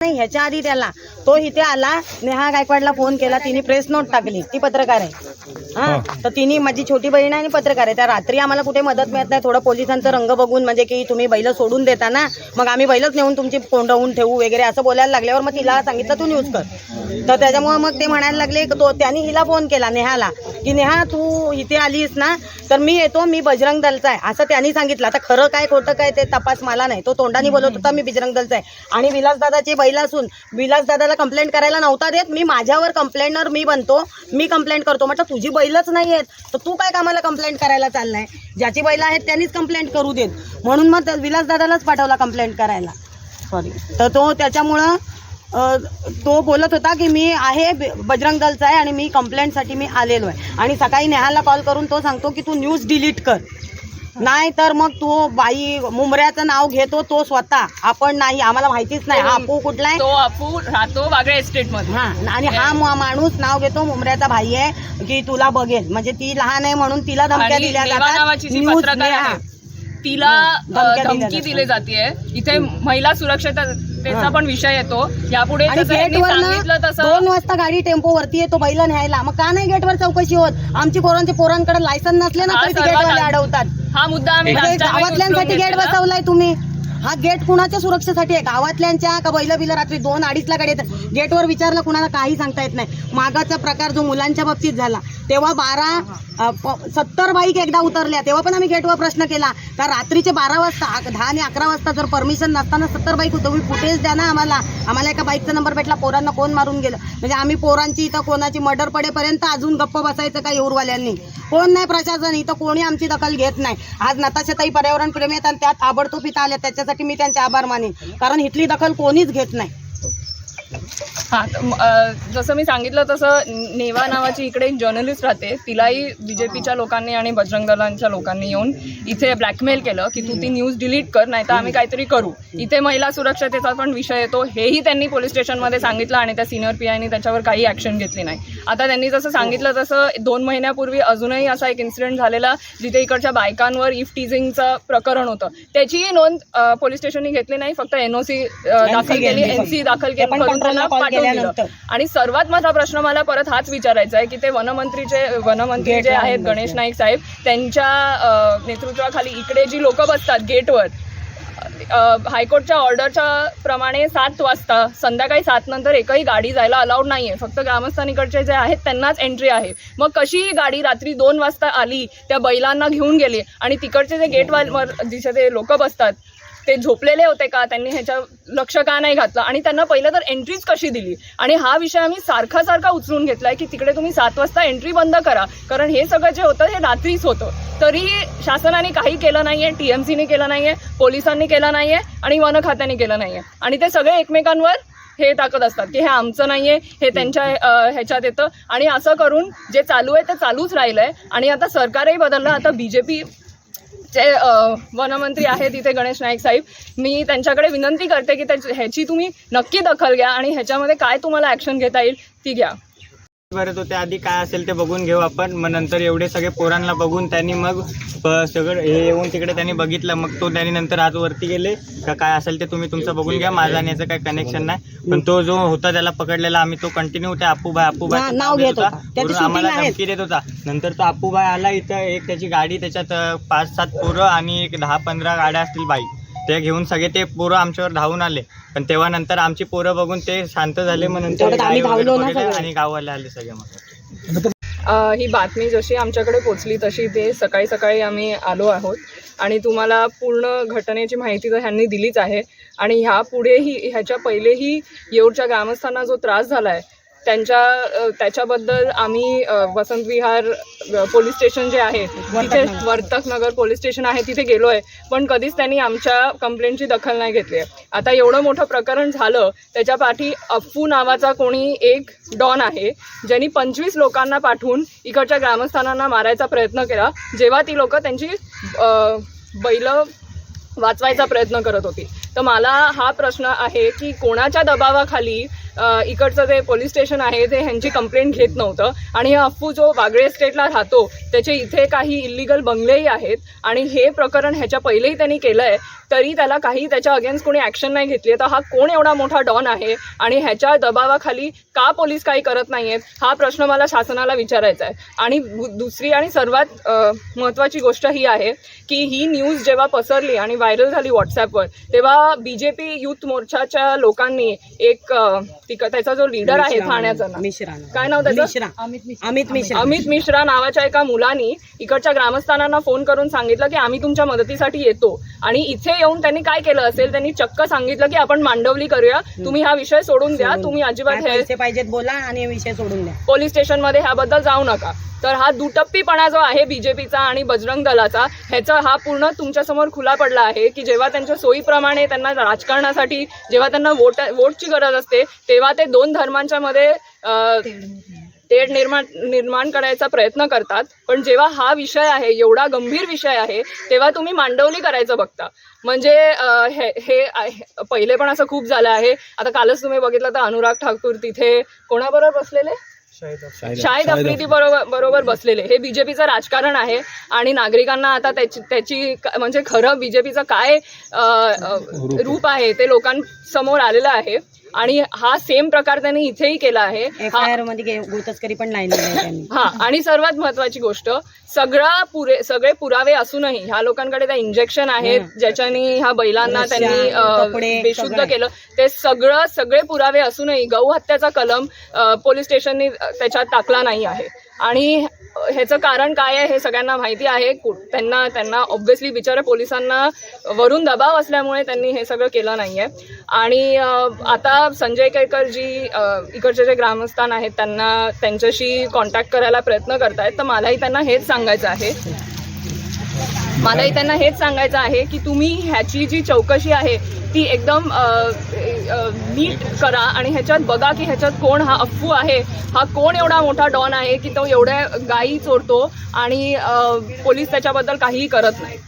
नाही ह्याच्या आधी त्याला. तो इथे आला नेहा गायकवाडला फोन केला तिने प्रेस नोट टाकली. ती पत्रकार आहे. हा तर तिने माझी छोटी बहीण आहे आणि पत्रकार आहे. त्या रात्री आम्हाला कुठे मदत मिळत नाही. थोडं पोलिसांचं रंग बघून म्हणजे की तुम्ही बैल सोडून देता ना मग आम्ही बैलच नेऊन तुमची कोंडवून ठेवू वगैरे असं बोलायला लागल्यावर मग तिला सांगितलं तू न्यूज कर. तर त्याच्यामुळे मग ते म्हणायला लागले तो त्यांनी हिला फोन केला नेहाला. की नेहा तू इथे आलीस ना तर मी येतो मी बजरंग दलचा आहे. असं त्यांनी सांगितलं. आता खरं काय खोटं काय ते तपास मला नाही. तो तोंडाने बोलत होता मी बजरंग दलचा आहे. आणि विलासदादाची बैल असून. विलासदादाला कंप्लेंट करायला नव्हता देत. मी माझ्यावर कंप्लेंटर मी बनतो. मी कंप्लेंट करतो. म्हटलं तुझी बैलच नाही आहेत. तर तू काय कामाला कंप्लेंट करायला चाललाय? ज्याची बैल आहेत त्यांनीच कंप्लेंट करू देत. म्हणून मग विलास विलासदादालाच पाठवला कंप्लेंट करायला. सॉरी तर तो त्याच्यामुळं तो बोलत होता की मी आहे ब- बजरंग दलचा आहे आणि मी कंप्लेंटसाठी मी आलेलो आहे. आणि सकाळी नेहाला कॉल करून तो सांगतो की तू न्यूज डिलीट कर. नाही तर मग तो बाई मुंबऱ्याचं नाव घेतो तो स्वतः. आपण नाही आम्हाला माहितीच नाही. हा अपू कुठला आहे तो अपू राहतो वागळे एस्टेटमध्ये. हा आणि हा मा- माणूस नाव घेतो मुंबऱ्याचा भाई आहे की तुला बघेल. म्हणजे ती लहान आहे म्हणून तिला धमक्या आणि दिल्या नेवा नावाची जी न्यूज पत्रकार नेहा. आहे तिला. अ, धमक्या दिल्या धमकी जातात. दिली जाते इथे महिला सुरक्षिततेचा हा. पण विषय येतो. यापुढे आणि जसं यांनी गेटवर सांगितलं तसं दोन वाजता गाडी टेम्पो वरती येतो बैल न्यायला. मग का नाही गेटवर चौकशी होत? आमची कोरांचे पोरांकडे लायसन नसले ना हा तरी ते सर्वात गेटवाले आधी- अडवतात. हा मुद्दा आम्ही गावातल्यांसाठी गेट. बसवलाय तुम्ही हा गेट कुणाच्या सुरक्षेसाठी आहे? गावातल्यांच्या का बैल बिल रात्री दोन अडीचला गाडी येतात? गेटवर विचारलं कुणाला काही सांगता येत नाही. मागाचा प्रकार जो मुलांच्या बाबतीत झाला तेव्हा बारा प- सत्तर बाईक एकदा उतरल्या. तेव्हा पण आम्ही गेटवर प्रश्न केला. का रात्रीचे बारा वाजता दहा आणि अकरा वाजता जर परमिशन नसताना सत्तर बाईक उतरवी तुम्ही फुटेज द्या ना आम्हाला. आम्हाला एका बाईकचा नंबर भेटला पोरांना कोण मारून गेलं? म्हणजे आम्ही पोरांची इथं कोणाची मर्डर पडेपर्यंत अजून गप्प बसायचं का येऊरवाल्यांनी कोण नाही प्रशासन इथं कोणी आमची दखल घेत नाही. आज नताशाताई पर्यावरण प्रेमी आहेत आणि त्यात ताबडतोब इथं आल्या त्याच्यासाठी मी त्यांचे आभार मानेन. कारण इथली दखल कोणीच घेत नाही. हा जसं मी सांगितलं तसं नेवा नावाची इकडे एक जर्नलिस्ट राहते. तिलाही बीजेपीच्या लोकांनी आणि बजरंग दलांच्या लोकांनी येऊन इथे ब्लॅकमेल केलं की तू ती न्यूज डिलीट कर नाही तर आम्ही काहीतरी करू. इथे महिला सुरक्षतेचा पण विषय येतो. हेही त्यांनी पोलीस स्टेशनमध्ये सांगितलं आणि त्या सिनियर पी आयनी त्याच्यावर काही ॲक्शन घेतली नाही. आता त्यांनी जसं सांगितलं तसं दोन महिन्यापूर्वी अजूनही असा एक इन्सिडेंट झालेला जिथे इकडच्या बायकांवर इफ टीझिंगचं प्रकरण होतं. त्याचीही नोंद पोलीस स्टेशनने घेतली नाही. फक्त एनओसी दाखल केली. एनसी दाखल केली. करून त्यांना. केल्यानंतर. आणि सर्वात मोठा प्रश्न मला परत हाच विचारायचा आहे की ते वनमंत्रीचे वनमंत्री जे आहेत गणेश नाईक साहेब त्यांच्या नेतृत्वाखाली इकडे जी लोक बसतात गेटवर हायकोर्टच्या ऑर्डरच्या प्रमाणे सात वाजता संध्याकाळी सात नंतर एकही गाडी जायला अलाउड नाहीये. फक्त ग्रामस्थांकडचे जे आहेत त्यांनाच एंट्री आहे. मग कशी ही गाडी रात्री दोन वाजता आली त्या बैलांना घेऊन गेली आणि तिकडचे जे गेटवर जिथे ते लोक बसतात ते झोपलेले होते का? त्यांनी ह्याच्या लक्ष का नाही घातलं? आणि त्यांना पहिलं तर एंट्रीच कशी दिली? आणि हा विषय आम्ही सारखा सारखा उचलून घेतलाय की तिकडे तुम्ही सात वाजता एंट्री बंद करा. कारण हे सगळं जे होतं हे रात्रीच होतं. तरीही शासनाने काही केलं नाहीये टीएमसीने केलं नाहीये पोलिसांनी केलं नाहीये आणि वन खात्याने केलं नाहीये. आणि ते सगळे एकमेकांवर हे टाकत असतात की हे आमचं नाहीये हे त्यांच्या ह्याच्यात येतं. आणि असं करून जे चालू आहे ते चालूच राहिलंय. आणि आता सरकारही बदललं. आता बीजेपी जे अ, वनमंत्री आहेत इथे गणेश नाईक साहेब मी त्यांच्याकडे विनंती करते की त्याची ह्याची तुम्ही नक्की दखल घ्या आणि ह्याच्यामध्ये काय तुम्हाला ॲक्शन घेता येईल ती घ्या. भरत होते. आधी काय असेल ते बघून घेऊ आपण. मग नंतर एवढे सगळे पोरांना बघून त्यांनी मग सगळं हे येऊन तिकडे त्यांनी बघितलं. मग तो त्यांनी नंतर आज वरती गेले. का काय असेल ते तुम्ही तुमचं बघून घ्या. माझा आणि याचं काही कनेक्शन नाही. पण तो जो होता त्याला पकडलेला आम्ही तो कंटिन्यू त्या अपूबाई ना- नाव घेत होता. वरून आम्हाला. धमकी देत होता. नंतर तो अपूबाई आला इथं. एक त्याची गाडी त्याच्यात पाच सात पोरं आणि एक दहा पंधरा गाड्या असतील बाईक ते घेऊन सगळे ते पोरं आमच्यावर धावून आले. पण तेव्हा नंतर आमची पोरं बघून ते शांत झाले मग नंतर तेवढ्यात आम्ही गाई वगैरे धावलो ना पकडल्या सगळे. आणि गाववाले आले सगळे मग. अ, ही बातमी जशी आमच्याकडे पोचली तशी ते सकाळी सकाळी आम्ही आलो आहोत. आणि तुम्हाला पूर्ण घटनेची माहिती तर ह्यांनी दिलीच आहे. आणि ह्या पुढेही ह्याच्या पहिलेही येऊरच्या ग्रामस्थांना जो त्रास झाला आहे त्यांच्या त्याच्याबद्दल आम्ही वसंत विहार पोलीस स्टेशन जे आहे तिथे. वर्तक नगर पोलीस स्टेशन आहे तिथे गेलो आहे पण कधीच त्यांनी आमच्या कंप्लेंटची दखल नाही घेतली आहे. आता एवढं मोठं प्रकरण झालं त्याच्या पाठी अप्पू नावाचा कोणी एक डॉन आहे ज्यांनी पंचवीस लोकांना पाठवून इकडच्या ग्रामस्थानांना मारायचा प्रयत्न केला जेव्हा ती लोक त्यांची बैल वाचवायचा प्रयत्न करत होती. तर मला हा प्रश्न आहे की कोणाच्या दबावाखाली इकडचं जे पोलीस स्टेशन आहे ते ह्यांची कंप्लेंट घेत नव्हतं. आणि हा अप्पू जो वागळे स्टेटला राहतो त्याचे इथे काही इलिगल बंगलेही आहेत. आणि हे प्रकरण ह्याच्या पहिलेही त्यांनी केलं आहे तरी त्याला काही त्याच्या अगेन्स्ट कोणी ॲक्शन नाही घेतली. तर हा कोण एवढा मोठा डॉन आहे? आणि ह्याच्या दबावाखाली का पोलीस काही करत नाही आहेत हा प्रश्न मला शासनाला विचारायचा आहे. आणि दुसरी आणि सर्वात महत्त्वाची गोष्ट ही आहे की ही न्यूज जेव्हा पसरली आणि व्हायरल झाली व्हॉट्सॲपवर तेव्हा बी जे पी युथ मोर्चाच्या लोकांनी एक तिक त्याचा जो लीडर आहे ठाण्याचा ना. मिश्रा काय नाव त्याचं? मिश्रा. अमित मिश्रा. अमित मिश्रा. नावाच्या एका मुलानी इकडच्या ग्रामस्थांना फोन करून सांगितलं की आम्ही तुमच्या मदतीसाठी येतो. आणि इथे येऊन त्यांनी काय केलं असेल त्यांनी चक्क सांगितलं की आपण मांडवली करूया. तुम्ही हा विषय सोडून द्या. तुम्ही अजिबात हे पैसे पाहिजेत बोला आणि हे विषय सोडून द्या. पोलीस स्टेशनमध्ये ह्याबद्दल जाऊ नका. तर हा दुटप्पीपणा जो आहे बीजेपीचा आणि बजरंग दलाचा ह्याचा हा पूर्ण तुमच्यासमोर खुला पडला आहे की जेव्हा त्यांच्या सोयीप्रमाणे त्यांना राजकारणासाठी जेव्हा त्यांना वोट वोटची गरज असते तेव्हा ते दोन धर्मांच्या मध्ये अ, तेढ निर्माण निर्माण करायचा प्रयत्न करतात. पण जेव्हा हा विषय आहे एवढा गंभीर विषय आहे तेव्हा तुम्ही मांडवली करायचं बघता. म्हणजे हे हे पहिले पण असं खूप झालं आहे. आता कालच तुम्ही बघितलं तर अनुराग ठाकूर तिथे कोणाबरोबर बसलेले? शाहिद आफ्रिदी बरोबर बरोबर बसलेले. हे बीजेपीचं राजकारण आहे आणि नागरिकांना आता त्याची त्याची म्हणजे खरं बीजेपीचं काय रूप आहे ते लोकांसमोर आलेलं आहे. आणि हा सेम प्रकार त्यांनी इथेही केला आहे एफ हा आय आरमध्ये गे- गुतस्करी पण त्यांनी हा आणि सर्वात महत्वाची गोष्ट सगळा पुरे सगळे पुरावे असूनही ह्या लोकांकडे त्या इंजेक्शन आहेत हम्म. ज्याच्यानी ह्या बैलांना रस्सा, त्यांनी अ, बेशुद्ध सगळं. केलं ते सगळं सगळे पुरावे असूनही गौ हत्याचा कलम अ, पोलीस स्टेशननी त्याच्यात टाकला नाही आहे आणि ह्याचं कारण काय आहे हे सगळ्यांना माहिती आहे. त्यांना त्यांना ऑब्व्हियसली बिचारे पोलिसांना वरून दबाव असल्यामुळे त्यांनी हे सगळं केलं नाही आहे आणि आता संजय केळकर जी इकडचे जे ग्रामस्थान आहेत त्यांना त्यांच्याशी कॉन्टॅक्ट करायला प्रयत्न करतायत. तर मलाही त्यांना हेच सांगायचं आहे. मलाही त्यांना हेच सांगायचं आहे की तुम्ही ह्याची जी चौकशी आहे ती एकदम नीट करा आणि ह्याच्यात बघा की ह्याच्यात कोण हा अफ्फू आहे. हा कोण एवढा मोठा डॉन आहे की तो एवढ्या गायी चोरतो आणि पोलीस त्याच्याबद्दल काहीही करत नाही.